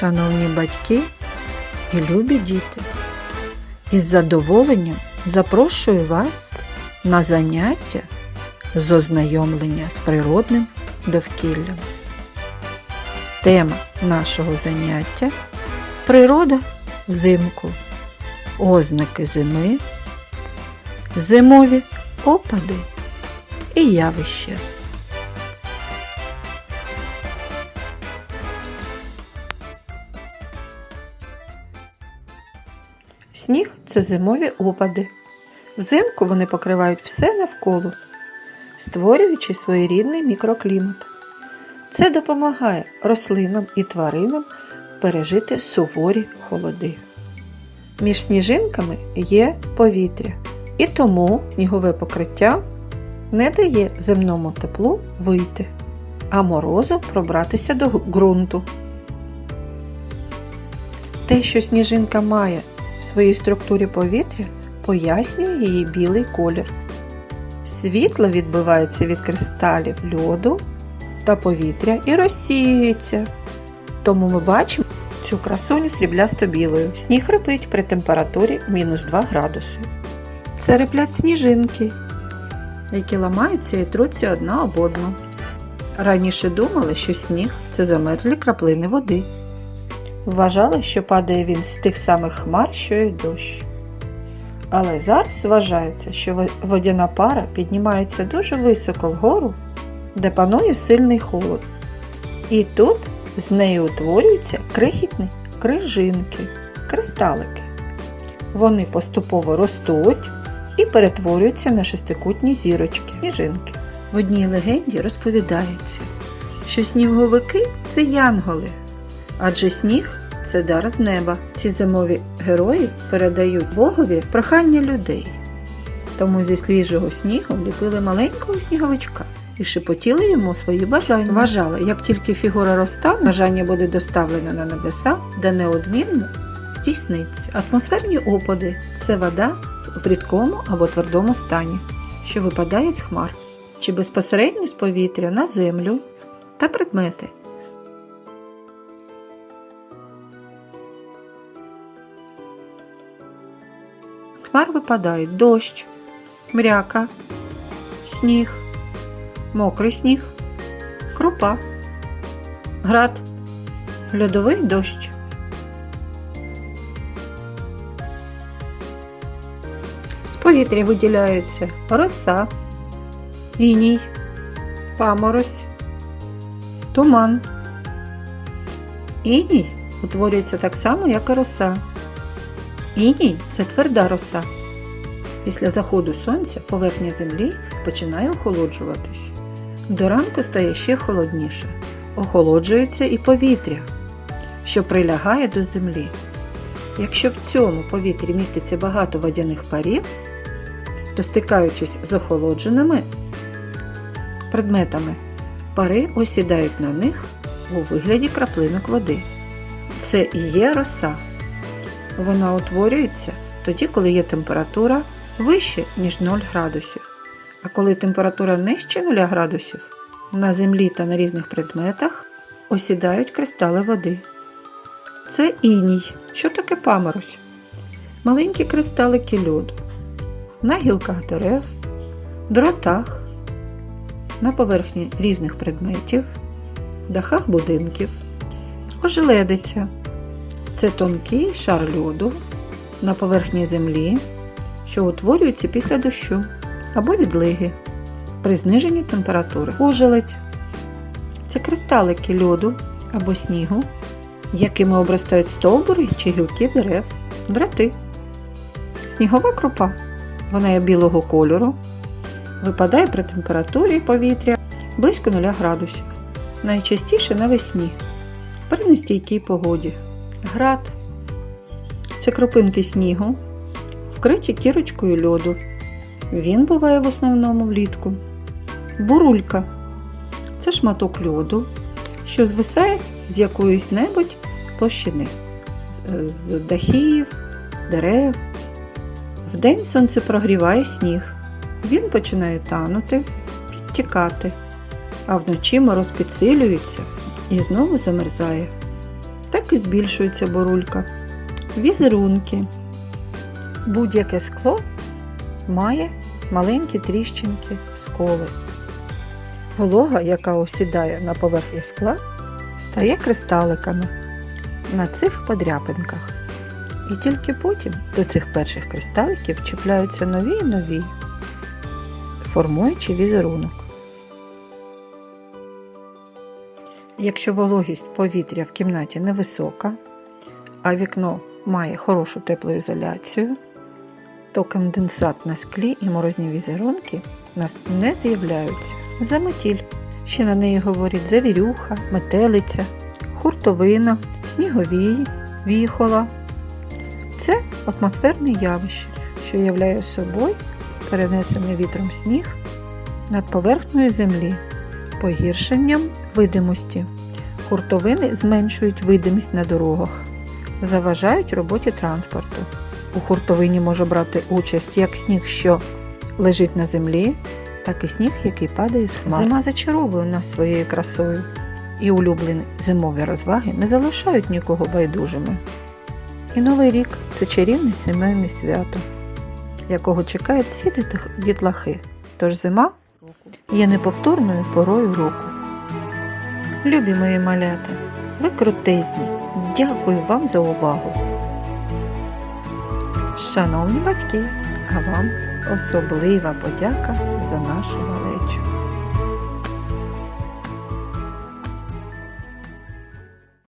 шановні батьки і любі діти, із задоволенням запрошую вас на заняття з ознайомлення з природним довкіллям. Тема нашого заняття природа взимку, ознаки зими, зимові опади і явища. Сніг це зимові опади. Взимку вони покривають все навколо, створюючи своєрідний мікроклімат. Це допомагає рослинам і тваринам пережити суворі холоди. Між сніжинками є повітря, і тому снігове покриття не дає земному теплу вийти, а морозу пробратися до ґрунту. Те, що сніжинка має своїй структурі повітря, пояснює її білий колір. Світло відбивається від кристалів льоду та повітря і розсіюється. Тому ми бачимо цю красуню сріблясто-білою. Сніг рипить при температурі мінус 2 градуси. Це риплять сніжинки, які ламаються і труться одна об одну. Раніше думали, що сніг це замерзлі краплини води. Вважали, що падає він з тих самих хмар, що й дощ. Але зараз вважається, що водяна пара піднімається дуже високо вгору, де панує сильний холод. І тут з нею утворюються крихітні крижинки, кристалики. Вони поступово ростуть і перетворюються на шестикутні зірочки, сніжинки. В одній легенді розповідається, що сніговики це янголи, адже сніг це дар з неба. Ці зимові герої передають Богові прохання людей. Тому зі свіжого снігу ліпили маленького сніговичка і шепотіли йому свої бажання. Вважали, як тільки фігура розтане, бажання буде доставлено на небеса, де неодмінно здійсниться. Атмосферні опади це вода в рідкому або твердому стані, що випадає з хмар, чи безпосередньо з повітря на землю та предмети. Хмар випадають дощ, мряка, сніг, мокрий сніг, крупа, град, льодовий дощ. З повітря виділяються роса, іній, паморозь, туман. Іній утворюється так само, як і роса. Іній це тверда роса. Після заходу сонця поверхня землі починає охолоджуватись. До ранку стає ще холодніше. Охолоджується і повітря, що прилягає до землі. Якщо в цьому повітрі міститься багато водяних парів, то стикаючись з охолодженими предметами, пари осідають на них у вигляді краплинок води. Це і є роса. Вона утворюється тоді, коли є температура вище, ніж 0 градусів. А коли температура нижче 0 градусів, на землі та на різних предметах осідають кристали води. Це іній. Що таке паморозь? Маленькі кристалики льоду на гілках дерев, дротах, на поверхні різних предметів, дахах будинків, ожеледиця. Це тонкий шар льоду на поверхні землі, що утворюється після дощу або відлиги при зниженні температури. Ужеледь це кристалики льоду або снігу, якими обростають стовбури чи гілки дерев, дроти. Снігова крупа. Вона є білого кольору, випадає при температурі повітря близько 0 градусів. Найчастіше навесні при нестійкій погоді. Град це кропинки снігу, вкриті кірочкою льоду. Він буває в основному влітку. Бурулька це шматок льоду, що звисає з якоїсь небудь площини, з, дахів, дерев. Вдень сонце прогріває сніг. Він починає танути, підтікати, а вночі мороз підсилюється і знову замерзає. Так і збільшується бурулька. Візерунки. Будь-яке скло має маленькі тріщинки, сколи. Волога, яка осідає на поверхні скла, стає кристаликами на цих подряпинках. І тільки потім до цих перших кристаликів чіпляються нові і нові, формуючи візерунок. Якщо вологість повітря в кімнаті невисока, а вікно має хорошу теплоізоляцію, то конденсат на склі і морозні візерунки у нас не з'являються. Заметіль. Ще на неї говорять завірюха, метелиця, хуртовина, сніговій, віхола. Це атмосферне явище, що являє собою перенесений вітром сніг над поверхнею землі, погіршенням видимості. Хуртовини зменшують видимість на дорогах, заважають роботі транспорту. У хуртовині може брати участь як сніг, що лежить на землі, так і сніг, який падає з хмар. Зима зачаровує нас своєю красою, і улюблені зимові розваги не залишають нікого байдужими. І Новий рік це чарівне сімейне свято, якого чекають всі дітлахи. Тож зима є неповторною порою року. Любі мої малята, ви крутизні! Дякую вам за увагу. Шановні батьки, а вам особлива подяка за нашу малечу.